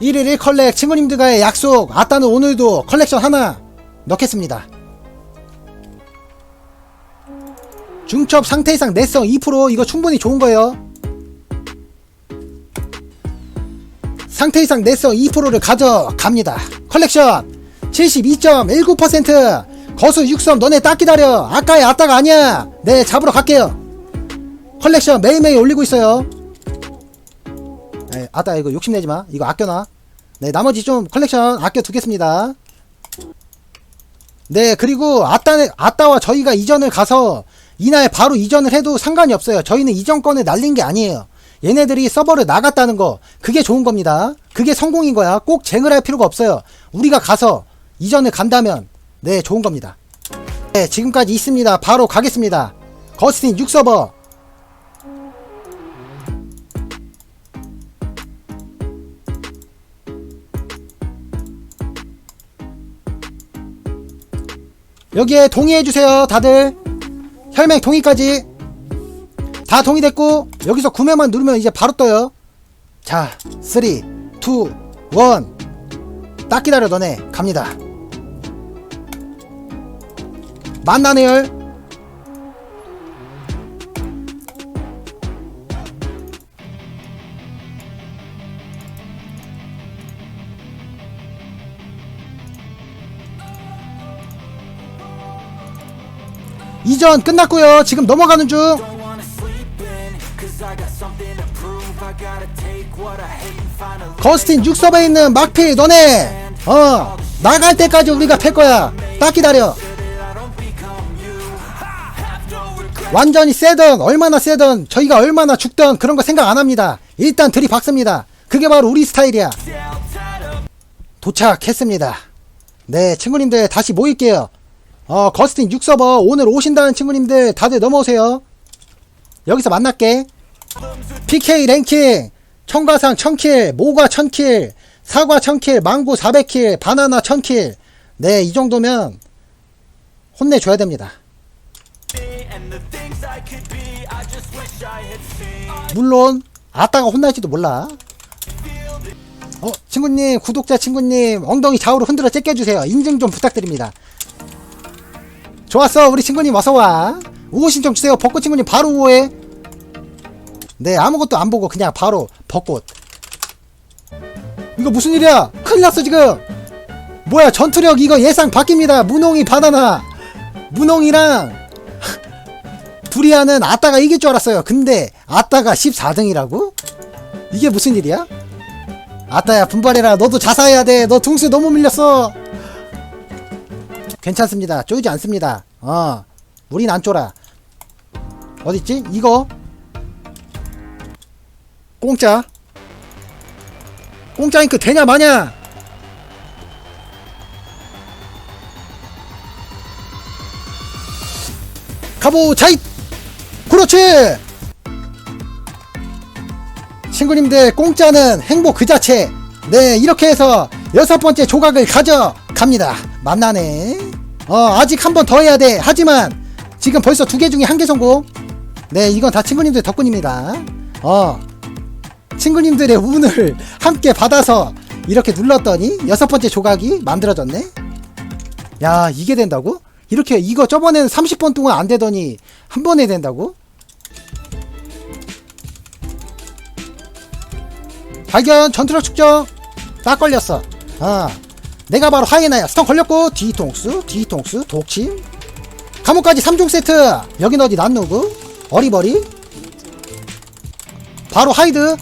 1일 1컬렉 친구님들과의 약속 아따는 오늘도 컬렉션 하나 넣겠습니다. 중첩 상태 이상 내성 2% 이거 충분히 좋은 거예요. 상태 이상 내성 2%를 가져갑니다. 컬렉션 72.19% 거수 6섬 너네 딱 기다려. 아까의 아따가 아니야. 네 잡으러 갈게요. 컬렉션 매일매일 올리고 있어요 네, 아따 이거 욕심내지 마. 이거 아껴놔. 네 나머지 좀 컬렉션 아껴 두겠습니다. 네 그리고 아따 아따와 저희가 이전을 가서 이날 바로 이전을 해도 상관이 없어요. 저희는 이전권을 날린 게 아니에요. 얘네들이 서버를 나갔다는 거 그게 좋은 겁니다. 그게 성공인 거야. 꼭 쟁을 할 필요가 없어요. 우리가 가서 이전을 간다면 네 좋은 겁니다. 네 지금까지 있습니다. 바로 가겠습니다. 거스틴 6서버 여기에 동의해주세요 다들. 혈맹 동의까지. 다 동의됐고 여기서 구매만 누르면 이제 바로 떠요. 자 3 2 1 딱 기다려 너네. 갑니다. 만나네요 이전 끝났고요. 지금 넘어가는 중. 거스틴 6서버에 있는 막피 너네. 어 나갈 때까지 우리가 팰 거야. 딱 기다려. 완전히 세던 얼마나 세던 저희가 얼마나 죽던 그런 거 생각 안 합니다. 일단 들이박습니다. 그게 바로 우리 스타일이야. 도착했습니다. 네 친구님들 다시 모일게요 어 거스틴 6서버 오늘 오신다는 친구님들 다들 넘어오세요 여기서 만날게 PK 랭킹 청가상 1000킬 모과 1000킬 사과 1000킬 망고 400킬 바나나 1000킬 네 이 정도면 혼내줘야 됩니다 물론 아따가 혼날지도 몰라. 어 친구님 구독자 친구님 엉덩이 좌우로 흔들어 제껴주세요. 인증 좀 부탁드립니다. 좋았어 우리 친구님 어서와. 우호 신청 주세요. 벚꽃 친구님 바로 우호해. 네 아무것도 안 보고 그냥 바로 벚꽃. 이거 무슨 일이야? 큰일 났어 지금. 뭐야 전투력 이거 예상 바뀝니다. 문홍이 바나나. 둘이 하는 아따가 이길 줄 알았어요. 근데 아따가 14등이라고? 이게 무슨 일이야? 아따야 분발해라. 너도 자사해야 돼. 너 등수 너무 밀렸어. 괜찮습니다. 쪼이지 않습니다. 어, 안 쫄아. 어딨지? 이거 공짜. 공짜 잉크 되냐 마냐? 가보 자잇! 그렇지! 친구님들 공짜는 행복 그 자체 네 이렇게 해서 여섯 번째 조각을 가져갑니다 만나네 어 아직 한 번 더 해야 돼. 하지만 지금 벌써 두 개 중에 한 개 성공. 네 이건 다 친구님들 덕분입니다. 어 친구님들의 운을 함께 받아서 이렇게 눌렀더니 여섯 번째 조각이 만들어졌네. 야 이게 된다고? 이렇게 이거 저번에는 30번 동안 안 되더니 한 번에 된다고? 발견 전투력 측정 딱 걸렸어. 아 내가 바로 하이에나야. 스턴 걸렸고 뒤통수 뒤통수 독침 감옥까지 3종 세트. 여긴 어디? 난누구. 어리버리. 바로 하이드.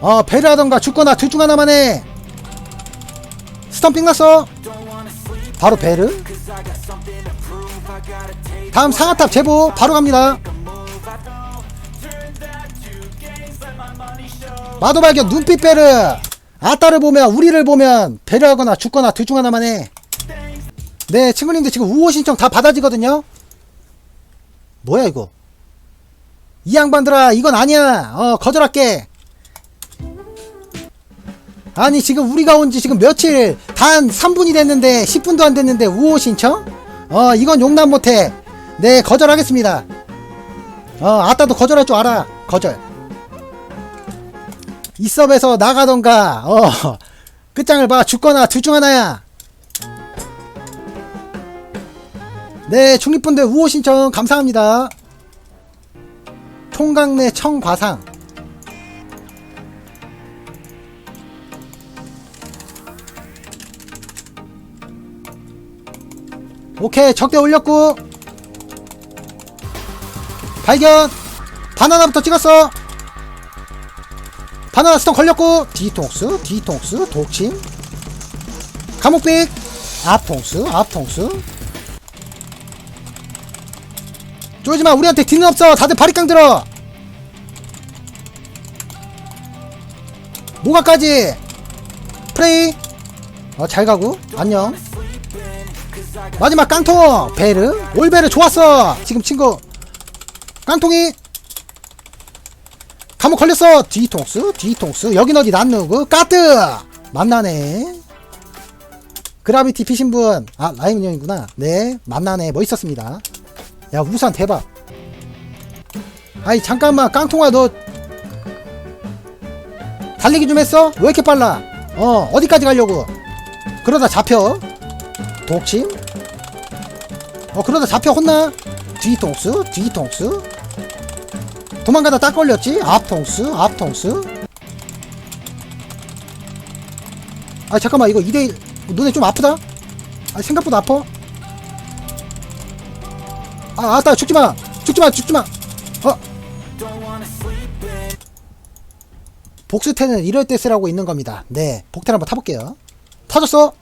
어 배려하던가 죽거나 둘 중 하나만 해 스턴 삥났어. 바로 take 다음 상하탑 제보. 바로 갑니다 마도 발견 눈빛 베르 아따를 보면 우리를 보면 배려하거나 죽거나 둘 중 하나만 해. 네 친구님들 지금 우호 신청 다 받아지거든요. 뭐야 이거? 이 양반들아 이건 아니야. 어 거절할게. 아니 지금 우리가 온 지 지금 며칠 단 3분이 됐는데 10분도 안 됐는데 우호 신청? 어 이건 용납 못해. 네 거절하겠습니다. 어 아따도 거절할 줄 알아 거절 이 섭에서 나가던가. 어. 끝장을 봐. 죽거나 둘 중 하나야. 네 중립분들 우호 신청 감사합니다. 총각내 청과상. 오케이 적대 올렸고. 발견. 바나나부터 찍었어 바나나 스톤 걸렸고 뒤통수 뒤통수 독침. 감옥빅 앞통수 앞통수 쫄지마 우리한테 뒤는 없어. 다들 바리깡 들어. 모가까지. 프레이. 어 잘 가고. 안녕. 마지막 깡통. 베르. 올베르 좋았어. 지금 친구. 깡통이 감옥 걸렸어. 뒤통수 뒤통수 여긴 어디? 난 누구? 까뜨! 만나네. 그라비티 피신 분. 아 라이문 형이구나. 네 만나네. 멋있었습니다? 야 우산 대박. 아이 잠깐만. 깡통아 너 달리기 좀 했어? 왜 이렇게 빨라? 어 어디까지 가려고? 그러다 잡혀. 독침. 어 그러다 잡혀 혼나. 뒤통수 뒤통수 도망가다 딱 걸렸지? 앞통수 앞통수. 아 잠깐만 이거 2대1 눈에 좀 아프다? 아 생각보다 아파. 아 아따 죽지마! 죽지마 죽지마! 어. 복수태는 이럴 때 쓰라고 있는 겁니다. 네 복태 한번 타볼게요. 터졌어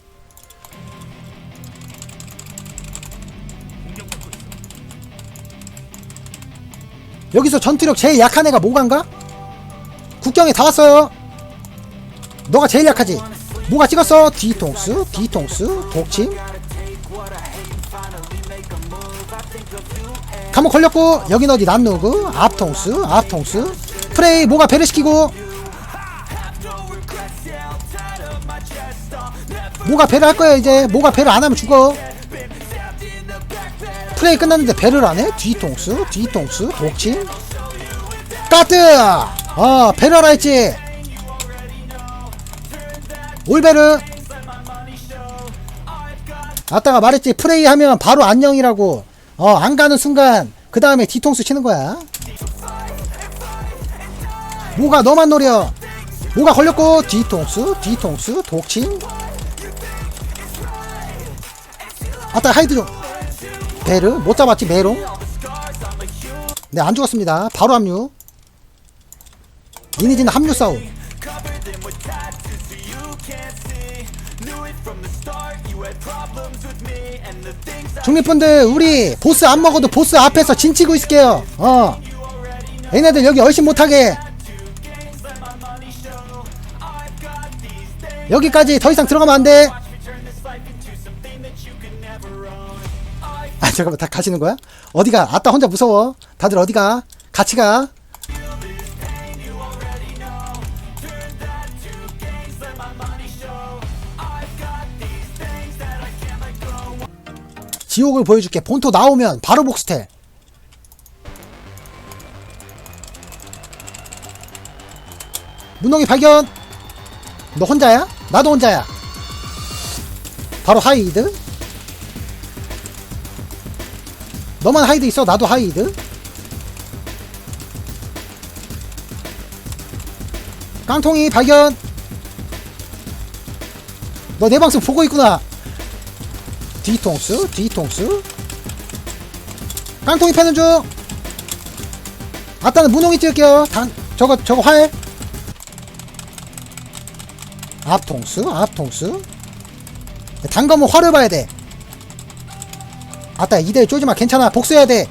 여기서 전투력 제일 약한 애가 뭐간가? 국경에 다 왔어요. 너가 제일 약하지? 뭐가 찍었어? 뒤통수? 뒤통수? 독침? 감옥 걸렸고 여긴 어디? 난누구? 앞통수? 앞통수? 프레이 뭐가 배려시키고? 뭐가 배를 할 거야 이제? 뭐가 배를 안 하면 죽어 프레이 끝났는데 배를 안 해? 뒤통수? 뒤통수? 독침 까뜨 어 배를 하라 했지. 올베르. 아따가 말했지. 프레이 하면 바로 안녕이라고. 어 안 가는 순간 그 다음에 뒤통수 치는 거야. 뭐가 너만 노려? 뭐가 걸렸고? 뒤통수? 뒤통수? 독침 아따 하이드 좀 베르 못 잡았지 메롱 네 안 죽었습니다. 바로 합류. 리니지는 합류 싸움. 중립분들 우리 보스 안 먹어도 보스 앞에서 진치고 있을게요. 어. 얘네들 여기 얼씬 못하게. 여기까지 더 이상 들어가면 안돼 잠깐만 다 가시는 거야? 어디가? 아따 혼자 무서워 다들 어디가? 같이 가 지옥을 보여줄게 본토 나오면 바로 복스텔 문홍이 발견 너 혼자야? 나도 혼자야 바로 하이드 너만 하이드 있어? 나도 하이드? 깡통이 발견! 너 내 방송 보고 있구나! 뒤통수? 뒤통수? 깡통이 패는 중! 아따는 문홍이 뛸게요. 단 저거 저거 화해 앞통수? 앞통수? 단검은 화를 봐야 돼 아따 이대 쫄지마 괜찮아 복수해야 돼.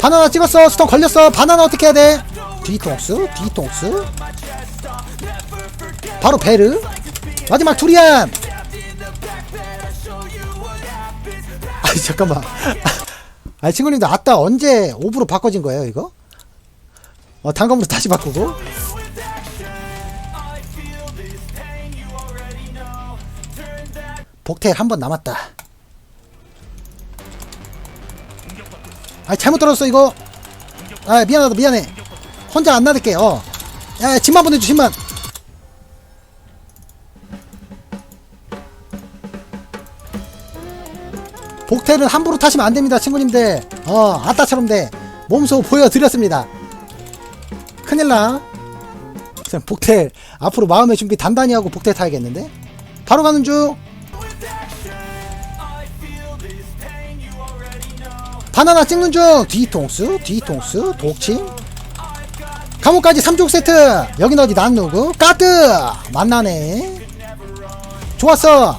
바나나 찍었어 스톤 걸렸어 바나나 어떻게 해야 돼 뒤통수 뒤통수 바로 베르 마지막 두리안 아니 잠깐만 아니 친구님들 아따 언제 오브로 바꿔진 거예요 이거? 어 단검으로 다시 바꾸고? 복텔 한번 남았다. 아 잘못 떨어졌어 이거. 아 미안하다 미안해. 혼자 안 놔둘게 어. 야, 집만 보내줘, 집만. 복텔은 함부로 타시면 안 됩니다, 친구님들. 어, 아따처럼 돼. 몸소 보여드렸습니다. 큰일 나. 자, 복텔, 앞으로 마음의 준비 단단히 하고 복텔 타야겠는데? 바로 가는 중. 바나나 찍는 중. 뒤통수, 뒤통수, 독침. 감옥까지 3종 세트 여긴 어디 난 누구 까뜨 만나네 좋았어